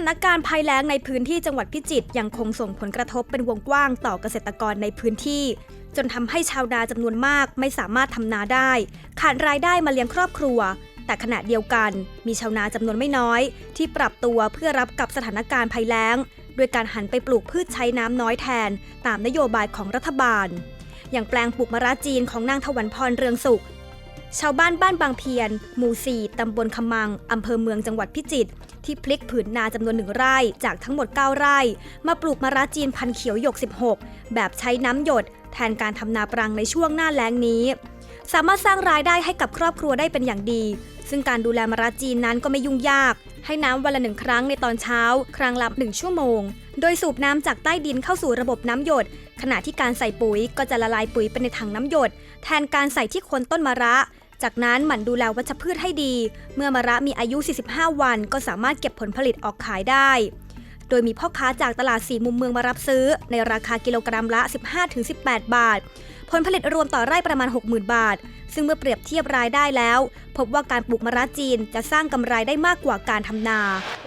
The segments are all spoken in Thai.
านการณ์ภัยแล้งในพื้นที่จังหวัดพิจิตรยังคงส่งผลกระทบเป็นวงกว้างต่อเกษตรกรในพื้นที่ จนทำให้ชาวนาจำนวนมากไม่สามารถทำนาได้ ขาดรายได้มาเลี้ยงครอบครัว แต่ขณะเดียวกัน มีชาวนาจำนวนไม่น้อย ที่ปรับตัวเพื่อรับกับสถานการณ์ภัยแล้งด้วยการหันไปปลูกพืชใช้น้ำน้อยแทน ตามนโยบายของรัฐบาล อย่างแปลงปลูกมะระจีนของนางถวันพรเรืองสุข ชาวบ้านบ้านบางเพียน หมู่ 4 ตำบลคำมัง อำเภอเมืองจังหวัดพิจิตร ที่พลิกผืนนาจำนวนหนึ่งไร่จากทั้งหมด 9 ไร่ มาปลูกมะระจีนพันเขียวหยก 16 แบบใช้น้ำหยด แทนการทำนาปรังในช่วงหน้าแล้งนี้ สามารถสร้างรายได้ให้กับครอบครัวได้เป็นอย่างดี ซึ่งการดูแลมะระจีนนั้นก็ไม่ยุ่งยาก ให้น้ำวันละหนึ่งครั้งในตอนเช้า ครั้งละหนึ่งชั่วโมง โดยสูบน้ำจากใต้ดินเข้าสู่ระบบน้ำหยด ขณะที่การใส่ปุ๋ยก็จะละลายปุ๋ยไปในถังน้ำหยด แทนการใส่ที่โคนต้นมะระจากนั้นหมั่นดูแลวัชพืชให้ดี เมื่อมะระมีอายุ 45 วัน ก็สามารถเก็บผลผลิตออกขายได้ โดยมีพ่อค้าจากตลาดสี่มุมเมืองมารับซื้อ ในราคากิโลกรัมละ 15-18 บาท ผลผลิตรวมต่อไร่ประมาณ 60,000 บาท ซึ่งเมื่อเปรียบเทียบรายได้แล้ว พบว่าการปลูกมะระจีนจะสร้างกำไรได้มากกว่าการทำนา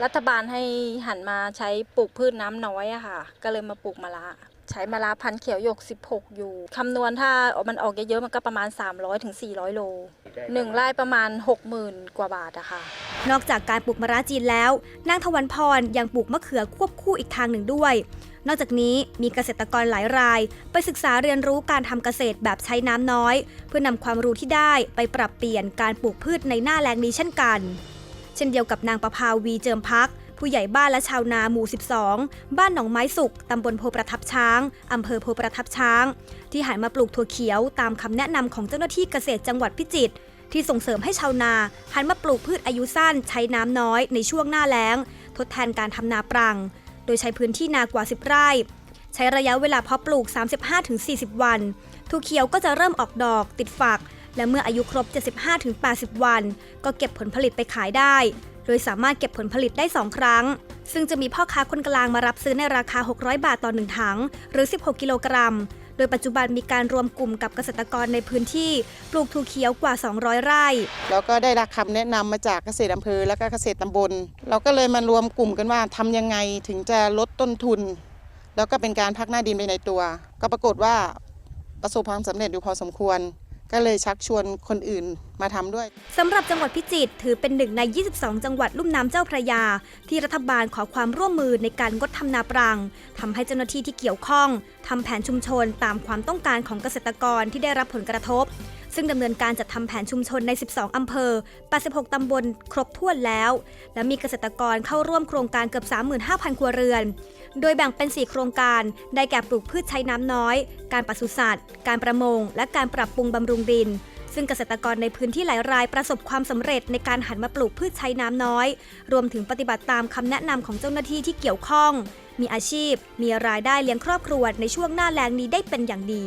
รัฐบาลให้หันมาใช้ปลูกพืชน้ำน้อยอะค่ะ ก็เลยมาปลูกมะระใช้มะระพันธุ์เขียวหยก 16 อยู่ คำนวณถ้ามันออกเยอะๆ มันก็ประมาณ 300-400ถึง400 โลหนึ่งไร่ประมาณ 60,000 กว่าบาทอะค่ะ นอกจากการปลูกมะระจีนแล้ว นางทวันพรยังปลูกมะเขือควบคู่อีกทางหนึ่งด้วย นอกจากนี้มีเกษตรกรหลายราย ไปศึกษาเรียนรู้การทำเกษตรแบบใช้น้ำน้อย เพื่อนำความรู้ที่ได้ไปปรับเปลี่ยนการปลูกพืชในหน้าแล้งนี้เช่นกัน เช่นเดียวกับนางประภาวีเจิมพัก ผู้ใหญ่บ้านและชาวนาหมู่ 12 บ้านหนองไม้สุกตำบลโพประทับช้าง อำเภอโพประทับช้าง ที่หันมาปลูกถั่วเขียวตามคำแนะนำของเจ้าหน้าที่เกษตรจังหวัดพิจิตรที่ส่งเสริมให้ชาวนาหันมาปลูกพืชอายุสั้นใช้น้ำน้อยในช่วงหน้าแล้ง ทดแทนการทำนาปรัง โดยใช้พื้นที่นากว่า 10 ไร่ ใช้ระยะเวลาเพาะปลูก 35-40 วันทุ่เขียวก็จะเริ่มออกดอกติดฝัก และเมื่ออายุครบ 75-80 วัน ก็เก็บผลผลิตไปขายได้ โดยสามารถเก็บผลผลิตได้ 2 ครั้ง ซึ่งจะมีพ่อค้าคนกลางมารับซื้อในราคา 600 บาทต่อ 1 ถัง หรือ 16 กิโลกรัม ดยปัจจุบันมีการรวมกลุ่มกับเกษตรกรในพื้นที่ปลูกถั่วเขียวกว่า 200 ไร่ แล้วก็ได้รับคำแนะนำมาจากเกษตรอำเภอและก็เกษตรตำบล เราก็เลยมารวมกลุ่มกันว่าทำยังไงถึงจะลดต้นทุน แล้วก็เป็นการพักหน้าดินไปในตัว ก็ปรากฏว่าประสบความสำเร็จอยู่พอสมควร ก็เลยชักชวนคนอื่นมาทำด้วยสำหรับจังหวัดพิจิตรถือเป็นหนึ่งใน 22 จังหวัดลุ่มน้ำเจ้าพระยา ที่รัฐบาลขอความร่วมมือในการงดทำนาปรังทำให้เจ้าหน้าที่ที่เกี่ยวข้องทำแผนชุมชนตามความต้องการของเกษตรกรที่ได้รับผลกระทบ ซึ่งดำเนินการจัดทำแผนชุมชนใน 12 อำเภอ 86 ตำบลครบถ้วนแล้ว และมีเกษตรกรเข้าร่วมโครงการเกือบ 35,000 ครัวเรือน โดยแบ่งเป็น 4 โครงการ ได้แก่ปลูกพืชใช้น้ำน้อย การปศุสัตว์ การประมง และการปรับปรุงบำรุงดินซึ่งเกษตรกรในพื้นที่หลายรายประสบความสำเร็จในการหันมาปลูกพืชใช้น้ำน้อย รวมถึงปฏิบัติตามคำแนะนำของเจ้าหน้าที่ที่เกี่ยวข้อง มีอาชีพ มีรายได้เลี้ยงครอบครัวในช่วงหน้าแล้งนี้ได้เป็นอย่างดี